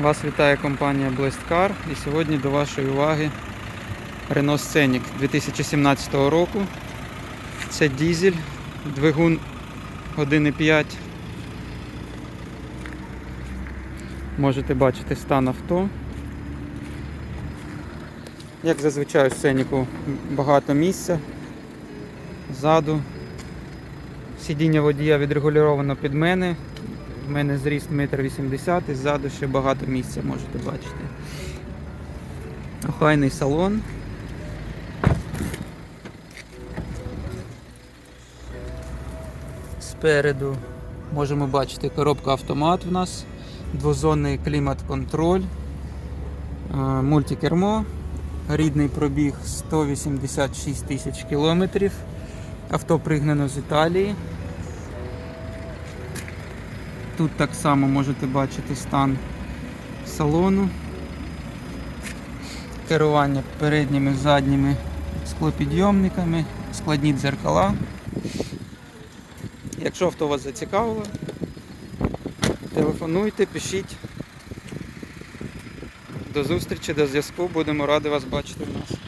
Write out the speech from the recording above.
Вас вітає компанія Blast Car і сьогодні до вашої уваги Renault Scenic 2017 року. Це дізель, двигун 1,5. Можете бачити стан авто. Як зазвичай у Сценіку багато місця ззаду. Сидіння водія відрегульовано під мене. В мене зріст 1,80 м, ззаду ще багато місця можете бачити. Охайний салон. Спереду можемо бачити коробка автомат в нас, двозонний клімат-контроль, е, мультикермо, рідний пробіг 186 тисяч кілометрів. Авто пригнано з Італії. Тут так само можете бачити стан салону. Керування передніми, задніми склопідйомниками, складні дзеркала. Якщо авто вас зацікавило, телефонуйте, пишіть. До зустрічі, до зв'язку, будемо раді вас бачити в нас.